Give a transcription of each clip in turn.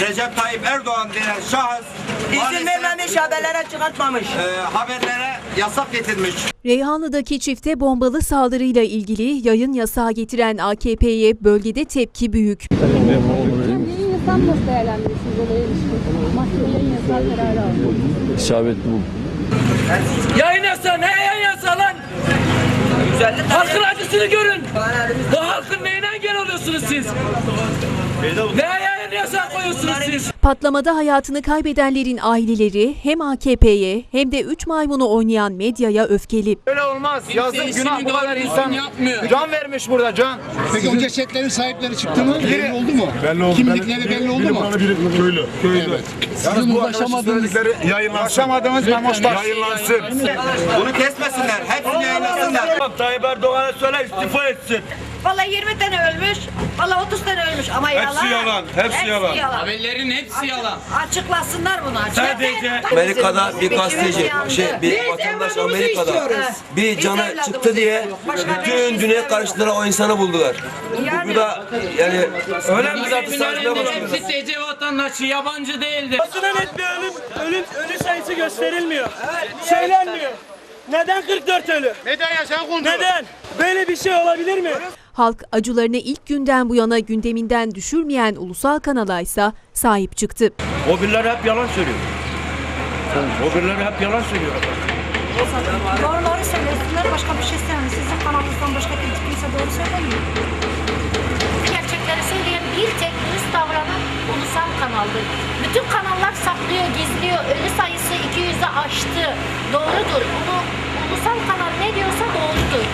Recep Tayyip Erdoğan denen şahıs İzin vermemiş haberlere çıkartmamış. e, haberlere yasak getirmiş. Reyhanlı'daki çifte bombalı saldırıyla ilgili yayın yasağı getiren AKP'ye bölgede tepki büyük. Yayın yasağını nasıl değerlendiriyorsunuz olaya ilişkin? Mahkeme yayın yasağı kararı aldı. İsabetli bu. Yayın yasağı ne yayın yasağı lan? Halkın acısını görün. Bu halkın neyine engel oluyorsunuz siz? Ne yasağı koyuyorsunuz siz? Patlamada hayatını kaybedenlerin aileleri hem AKP'ye hem de 3 maymunu oynayan medyaya öfkeli. Öyle olmaz. Yazık günah bu kadar insan can vermiş burada can. Peki o cesetlerin sahipleri çıktı mı? Belli oldu mu? Belli oldu. Kimlikleri belli oldu mu? Biri köylü. Köylü. Evet. Yalnız bu ulaşamadığınız yayınlansın. Ulaşamadığımız memoşlar. Yayınlansın. Bunu kesmesinler. Hepsini yayınlasınlar. Tayyip Erdoğan'a söyle istifa etsin. Vallahi 20 tane ölmüş, vallahi 30 tane ölmüş ama yalan. yalan, hepsi yalan. Haberlerin hepsi yalan. Açıklasınlar bunu. Sadece Amerika'da bir gazeteci, şey bir vatandaş Amerika'da bir canı çıktı diye bütün dünya karşılara o insanı buldular. Bu da yani ölen biz artık sarsmaya başlıyoruz. hepsi TC vatandaşı, yabancı değildi. Basına net bir ölüm, ölüm, ölü sayısı gösterilmiyor. Söylenmiyor. Neden 44 ölü? Neden ya sen kondur? Neden? Böyle bir şey olabilir mi? Halk acılarını ilk günden bu yana gündeminden düşürmeyen ulusal kanala ise sahip çıktı. O birileri hep yalan söylüyor. O birileri hep yalan söylüyor. Doğruları söylesinler, başka bir şey söylemiyor. Sizin kanalınızdan başka hiç kimse doğru söylemiyor. Gerçekleri söyleyen bir tek dürüst davranan ulusal kanaldır. Bütün kanallar saklıyor, gizliyor. Ölü sayısı 200'ü aştı. Doğrudur. Bunu ulusal kanal ne diyorsa doğrudur.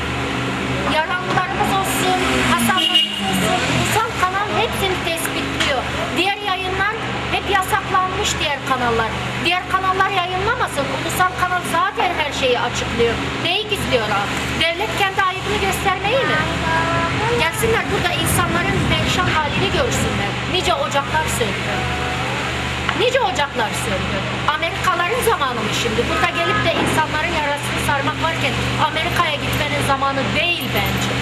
Yaralılarımız olsun, hasarlarımız olsun. Ulusal kanal hepsini tespitliyor. Diğer yayınlar hep yasaklanmış diğer kanallar. Diğer kanallar yayınlamasın. Ulusal kanal zaten her şeyi açıklıyor. Neyi gizliyor abi? Devlet kendi ayıbını göstermeyi mi? Gelsinler burada insanların perişan halini görsünler. Nice ocaklar söndü. Nice ocaklar söndü. Amerikaların zamanı mı şimdi? Burada gelip de insanların yarasını sarmak varken Amerika'ya gitmenin zamanı değil bence.